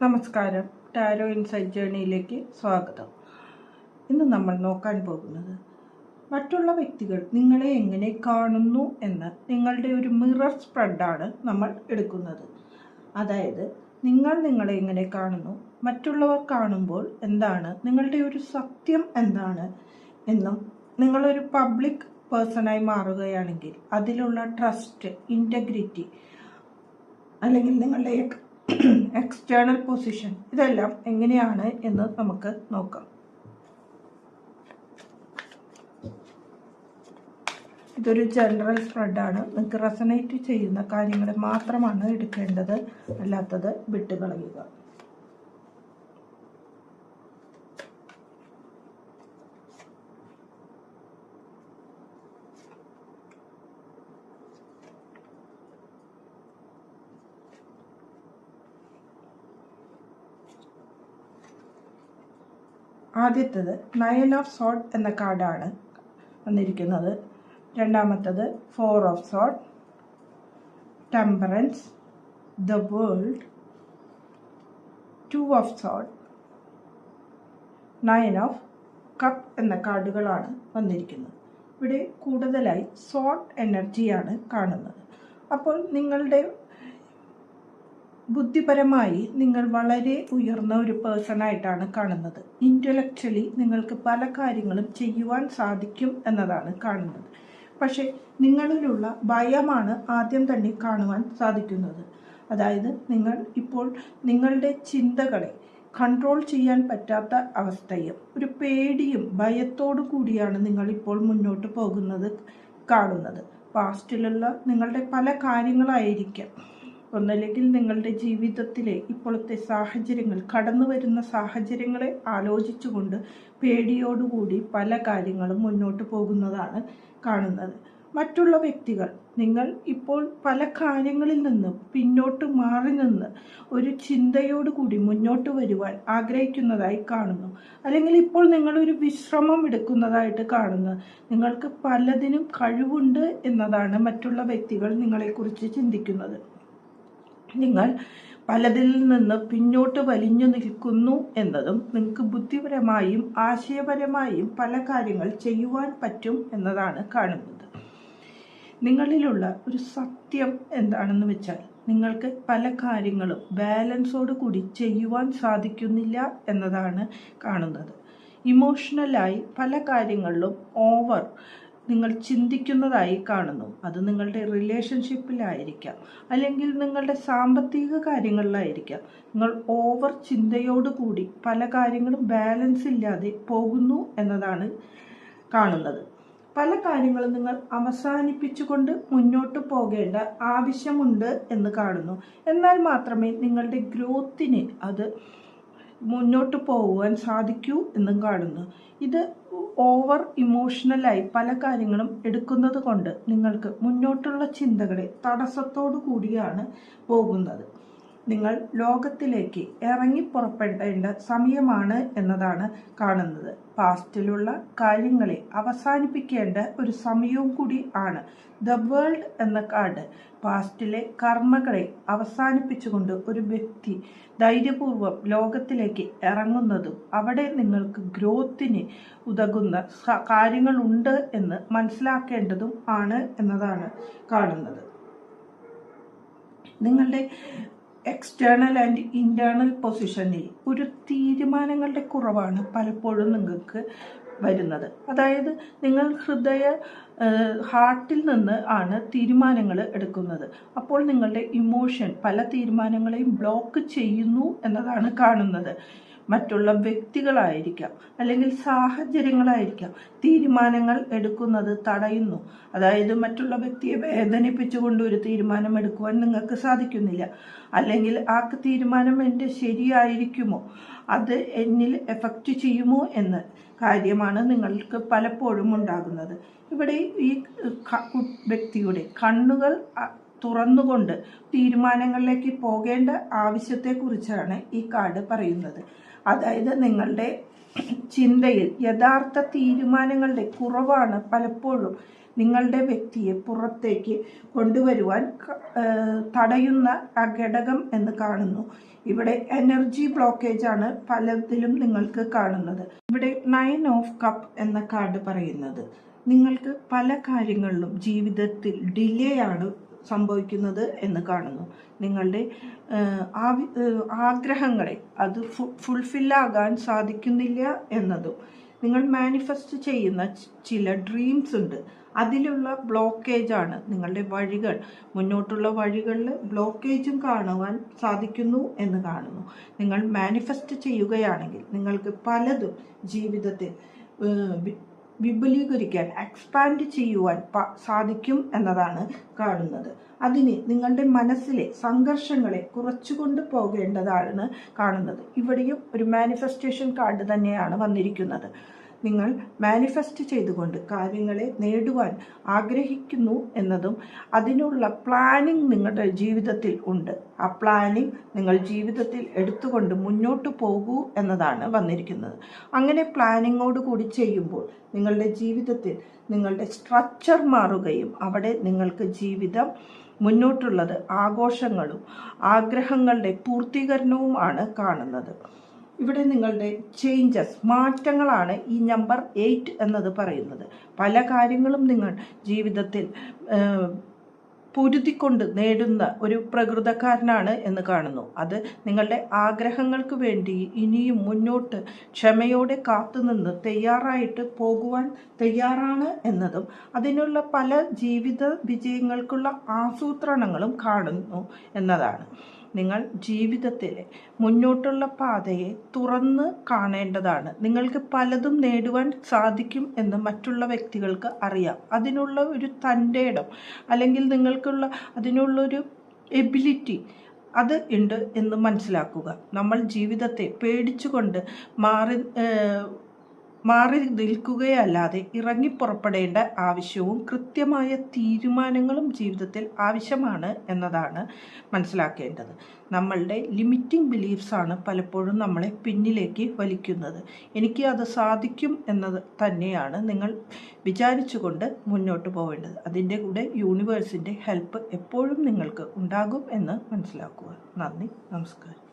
നമസ്കാരം. Tarot insight ജേണിയിലേക്ക് സ്വാഗതം. ഇന്ന് നമ്മൾ നോക്കാൻ പോകുന്നത് മറ്റുള്ള വ്യക്തികൾ നിങ്ങളെ എങ്ങനെ കാണുന്നു എന്ന് നിങ്ങളുടെ ഒരു മിറർ സ്പ്രെഡാണ് നമ്മൾ എടുക്കുന്നത്. അതായത് നിങ്ങൾ നിങ്ങളെ എങ്ങനെ കാണുന്നു മറ്റുള്ളവർ കാണുമ്പോൾ എന്താണ് നിങ്ങളുടെ ഒരു സത്യം എന്താണ് എന്നും നിങ്ങളൊരു പബ്ലിക് പേഴ്സണായി മാറുകയാണെങ്കിൽ അതിലുള്ള ട്രസ്റ്റ് ഇന്റഗ്രിറ്റി അല്ലെങ്കിൽ നിങ്ങളുടെ എക്സ്റ്റേണൽ പൊസിഷൻ ഇതെല്ലാം എങ്ങനെയാണ് എന്ന് നമുക്ക് നോക്കാം. ഇതൊരു ജനറൽ സ്പ്രെഡാണ് നിങ്ങൾക്ക് റെസനേറ്റ് ചെയ്യുന്ന കാര്യങ്ങൾ മാത്രമാണ് എടുക്കേണ്ടത് അല്ലാത്തത് വിട്ടുകളയുക. ആദ്യത്തത് നയൻ ഓഫ് സോഡ് എന്ന കാർഡാണ് വന്നിരിക്കുന്നത്. രണ്ടാമത്തത് four of sword temperance the world two of sword nine of cup എന്ന കാർഡുകളാണ് വന്നിരിക്കുന്നത്. ഇവിടെ കൂടുതലായി സോട്ട് എനർജിയാണ് കാണുന്നത്. അപ്പോൾ നിങ്ങളുടെ ബുദ്ധിപരമായി നിങ്ങൾ വളരെ ഉയർന്ന ഒരു പേഴ്സൺ ആയിട്ടാണ് കാണുന്നത്. ഇന്റലക്ച്വലി നിങ്ങൾക്ക് പല കാര്യങ്ങളും ചെയ്യുവാൻ സാധിക്കും എന്നതാണ് കാണുന്നത്. പക്ഷേ നിങ്ങളിലുള്ള ഭയമാണ് ആദ്യം തന്നെ കാണുവാൻ സാധിക്കുന്നത്. അതായത് നിങ്ങൾ ഇപ്പോൾ നിങ്ങളുടെ ചിന്തകളെ കൺട്രോൾ ചെയ്യാൻ പറ്റാത്ത അവസ്ഥയും ഒരു പേടിയും ഭയത്തോടു കൂടിയാണ് നിങ്ങൾ ഇപ്പോൾ മുന്നോട്ട് പോകുന്നത് കാണുന്നത്. പാസ്റ്റിലുള്ള നിങ്ങളുടെ പല കാര്യങ്ങളായിരിക്കാം. ഒന്നല്ലെങ്കിൽ നിങ്ങളുടെ ജീവിതത്തിലെ ഇപ്പോഴത്തെ സാഹചര്യങ്ങൾ കടന്നു വരുന്ന സാഹചര്യങ്ങളെ ആലോചിച്ചുകൊണ്ട് പേടിയോടുകൂടി പല കാര്യങ്ങളും മുന്നോട്ട് പോകുന്നതാണ് കാണുന്നത്. മറ്റുള്ള വ്യക്തികൾ നിങ്ങൾ ഇപ്പോൾ പല കാര്യങ്ങളിൽ നിന്നും പിന്നോട്ട് മാറി നിന്ന് ഒരു ചിന്തയോടുകൂടി മുന്നോട്ട് വരുവാൻ ആഗ്രഹിക്കുന്നതായി കാണുന്നു. അല്ലെങ്കിൽ ഇപ്പോൾ നിങ്ങളൊരു വിശ്രമം എടുക്കുന്നതായിട്ട് കാണുന്നു. നിങ്ങൾക്ക് പലതിനും കഴിവുണ്ട് എന്നതാണ് മറ്റുള്ള വ്യക്തികൾ നിങ്ങളെക്കുറിച്ച് ചിന്തിക്കുന്നത്. നിങ്ങൾ പലതിൽ നിന്ന് പിന്നോട്ട് വലിഞ്ഞു നിൽക്കുന്നു എന്നതും നിങ്ങൾക്ക് ബുദ്ധിപരമായും ആശയപരമായും പല കാര്യങ്ങൾ ചെയ്യുവാൻ പറ്റും എന്നതാണ് കാണുന്നത്. നിങ്ങളിലുള്ള ഒരു സത്യം എന്താണെന്ന് വെച്ചാൽ നിങ്ങൾക്ക് പല കാര്യങ്ങളും ബാലൻസോട് കൂടി ചെയ്യുവാൻ സാധിക്കുന്നില്ല എന്നതാണ് കാണുന്നത്. ഇമോഷണലായി പല കാര്യങ്ങളിലും ഓവർ നിങ്ങൾ ചിന്തിക്കുന്നതായി കാണുന്നു. അത് നിങ്ങളുടെ റിലേഷൻഷിപ്പിലായിരിക്കാം അല്ലെങ്കിൽ നിങ്ങളുടെ സാമ്പത്തിക കാര്യങ്ങളിലായിരിക്കാം. നിങ്ങൾ ഓവർ ചിന്തയോടുകൂടി പല കാര്യങ്ങളും ബാലൻസ് ഇല്ലാതെ പോകുന്നു എന്നതാണ് കാണുന്നത്. പല കാര്യങ്ങളും നിങ്ങൾ അവസാനിപ്പിച്ചുകൊണ്ട് മുന്നോട്ട് പോകേണ്ട ആവശ്യമുണ്ട് എന്ന് കാണുന്നു. എന്നാൽ മാത്രമേ നിങ്ങളുടെ ഗ്രോത്തിന് അത് മുന്നോട്ട് പോകുവാൻ സാധിക്കൂ എന്നും കാണുന്നു. ഇത് ഓവർ ഇമോഷണലായി പല കാര്യങ്ങളും എടുക്കുന്നത് കൊണ്ട് നിങ്ങൾക്ക് മുന്നോട്ടുള്ള ചിന്തകളെ തടസ്സത്തോടു കൂടിയാണ് പോകുന്നത്. നിങ്ങൾ ലോകത്തിലേക്ക് ഇറങ്ങി പുറപ്പെടേണ്ട സമയമാണ് എന്നതാണ് കാണുന്നത്. പാസ്റ്റിലുള്ള കാര്യങ്ങളെ അവസാനിപ്പിക്കേണ്ട ഒരു സമയവും കൂടി ആണ്. ദ വേൾഡ് എന്ന കാർഡ് പാസ്റ്റിലെ കർമ്മകളെ അവസാനിപ്പിച്ചുകൊണ്ട് ഒരു വ്യക്തി ധൈര്യപൂർവം ലോകത്തിലേക്ക് ഇറങ്ങുന്നതും അവിടെ നിങ്ങൾക്ക് ഗ്രോത്തിന് ഉതകുന്ന കാര്യങ്ങളുണ്ട് എന്ന് മനസ്സിലാക്കേണ്ടതും ആണ് എന്നതാണ് കാണുന്നത്. നിങ്ങളുടെ എക്സ്റ്റേണൽ ആൻഡ് ഇന്റേർണൽ പൊസിഷനിൽ ഒരു തീരുമാനങ്ങളുടെ കുറവാണ് പലപ്പോഴും നിങ്ങൾക്ക് വരുന്നത്. അതായത് നിങ്ങൾ ഹൃദയ ഹാർട്ടിൽ നിന്ന് ആണ് തീരുമാനങ്ങൾ എടുക്കുന്നത്. അപ്പോൾ നിങ്ങളുടെ ഇമോഷൻ പല തീരുമാനങ്ങളെയും ബ്ലോക്ക് ചെയ്യുന്നു എന്നതാണ് കാണുന്നത്. മറ്റുള്ള വ്യക്തികളായിരിക്കാം. അല്ലെങ്കിൽ സാഹചര്യങ്ങളായിരിക്കാം. തീരുമാനങ്ങൾ എടുക്കുന്നത് തടയുന്നു. അതായത് മറ്റുള്ള വ്യക്തിയെ വേദനിപ്പിച്ചുകൊണ്ട് ഒരു തീരുമാനം എടുക്കുവാൻ നിങ്ങൾക്ക് സാധിക്കുന്നില്ല. അല്ലെങ്കിൽ ആ തീരുമാനം എന്റെ ശരിയായിരിക്കുമോ? അത് എന്നിൽ എഫക്റ്റ് ചെയ്യുമോ എന്ന് കാര്യമാണ് നിങ്ങൾക്ക് പലപ്പോഴും ഉണ്ടാകുന്നത്. ഇവിടെ ഈ വ്യക്തിയുടെ കണ്ണുകൾ തുറന്നുകൊണ്ട് തീരുമാനങ്ങളിലേക്ക് പോകേണ്ട ആവശ്യത്തെക്കുറിച്ചാണ് ഈ കാർഡ് പറയുന്നത്. അതായത് നിങ്ങളുടെ ചിന്തയിൽ യഥാർത്ഥ തീരുമാനങ്ങളുടെ കുറവാണ് പലപ്പോഴും നിങ്ങളുടെ വ്യക്തിയെ പുറത്തേക്ക് കൊണ്ടുവരുവാൻ തടയുന്ന ആ ഘടകം എന്ന് കാണുന്നു. ഇവിടെ എനർജി ബ്ലോക്കേജ് ആണ് പലതിലും നിങ്ങൾക്ക് കാണുന്നത്. ഇവിടെ നയൻ ഓഫ് കപ്പ് എന്ന കാർഡ് പറയുന്നത്. നിങ്ങൾക്ക് പല കാര്യങ്ങളിലും ജീവിതത്തിൽ ഡിലേ ആണ് സംഭവിക്കുന്നത് എന്ന് കാണുന്നു. നിങ്ങളുടെ ആഗ്രഹങ്ങളെ അത് ഫുൾഫില്ലാകാൻ സാധിക്കുന്നില്ല എന്നതും നിങ്ങൾ മാനിഫെസ്റ്റ് ചെയ്യുന്ന ചില ഡ്രീംസ് ഉണ്ട്. അതിലുള്ള ബ്ലോക്കേജാണ് നിങ്ങളുടെ വഴികൾ. മുന്നോട്ടുള്ള വഴികളിൽ ബ്ലോക്കേജും കാണുവാൻ സാധിക്കുന്നു എന്ന് കാണുന്നു. നിങ്ങൾ മാനിഫെസ്റ്റ് ചെയ്യുകയാണെങ്കിൽ നിങ്ങൾക്ക് പലതും ജീവിതത്തിൽ വിപുലീകരിക്കാൻ എക്സ്പാൻഡ് ചെയ്യുവാൻ സാധിക്കും എന്നതാണ് കാണുന്നത്. അതിന് നിങ്ങളുടെ മനസ്സിലെ സംഘർഷങ്ങളെ കുറച്ചുകൊണ്ട് പോകേണ്ടതാണ് കാണുന്നത്. ഇവിടെയും ഒരു മാനിഫെസ്റ്റേഷൻ കാർഡ് തന്നെയാണ് വന്നിരിക്കുന്നത്. നിങ്ങൾ മാനിഫെസ്റ്റ് ചെയ്തുകൊണ്ട് കാര്യങ്ങളെ നേടുവാൻ ആഗ്രഹിക്കുന്നു എന്നതും അതിനുള്ള പ്ലാനിങ് നിങ്ങളുടെ ജീവിതത്തിൽ ഉണ്ട്. ആ പ്ലാനിങ് നിങ്ങൾ ജീവിതത്തിൽ എടുത്തുകൊണ്ട് മുന്നോട്ട് പോകൂ എന്നതാണ് വന്നിരിക്കുന്നത്. അങ്ങനെ പ്ലാനിങ്ങോട് കൂടി ചെയ്യുമ്പോൾ നിങ്ങളുടെ ജീവിതത്തിൽ നിങ്ങളുടെ സ്ട്രക്ചർ മാറുകയും അവിടെ നിങ്ങൾക്ക് ജീവിതം മുന്നോട്ടുള്ളത് ആഘോഷങ്ങളും ആഗ്രഹങ്ങളുടെ പൂർത്തീകരണവുമാണ് കാണുന്നത്. ഇവിടെ നിങ്ങളുടെ ചേഞ്ചസ് മാറ്റങ്ങളാണ് ഈ നമ്പർ എയ്റ്റ് എന്നത് പറയുന്നത്. പല കാര്യങ്ങളും നിങ്ങൾ ജീവിതത്തിൽ പൊരുതിക്കൊണ്ട് നേടുന്ന ഒരു പ്രകൃതക്കാരനാണ് എന്ന് കാണുന്നു. അത് നിങ്ങളുടെ ആഗ്രഹങ്ങൾക്ക് വേണ്ടി ഇനിയും മുന്നോട്ട് ക്ഷമയോടെ കാത്തുനിന്ന് തയ്യാറായിട്ട് പോകുവാൻ തയ്യാറാണ് എന്നതും അതിനുള്ള പല ജീവിത വിജയങ്ങൾക്കുള്ള ആസൂത്രണങ്ങളും കാണുന്നു എന്നതാണ്. നിങ്ങൾ ജീവിതത്തിലെ മുന്നോട്ടുള്ള പാതയെ തുറന്ന് കാണേണ്ടതാണ്. നിങ്ങൾക്ക് പലതും നേടുവാൻ സാധിക്കും എന്ന് മറ്റുള്ള വ്യക്തികൾക്ക് അറിയാം. അതിനുള്ള ഒരു തന്റെ ഇടം അല്ലെങ്കിൽ നിങ്ങൾക്കുള്ള അതിനുള്ളൊരു എബിലിറ്റി അത് ഉണ്ട് എന്ന് മനസ്സിലാക്കുക. നമ്മൾ ജീവിതത്തെ പേടിച്ചുകൊണ്ട് മാറി മാറി നിൽക്കുകയല്ലാതെ ഇറങ്ങിപ്പുറപ്പെടേണ്ട ആവശ്യവും കൃത്യമായ തീരുമാനങ്ങളും ജീവിതത്തിൽ ആവശ്യമാണ് എന്നതാണ് മനസ്സിലാക്കേണ്ടത്. നമ്മളുടെ ലിമിറ്റിംഗ് ബിലീഫ്സാണ് പലപ്പോഴും നമ്മളെ പിന്നിലേക്ക് വലിക്കുന്നത്. എനിക്ക് അത് സാധിക്കും എന്നത് തന്നെയാണ് നിങ്ങൾ വിചാരിച്ചുകൊണ്ട് മുന്നോട്ട് പോവേണ്ടത്. അതിന്റെ കൂടെ യൂണിവേഴ്സിന്റെ ഹെൽപ്പ് എപ്പോഴും നിങ്ങൾക്ക് ഉണ്ടാകും എന്ന് മനസ്സിലാക്കുക. നന്ദി നമസ്കാരം.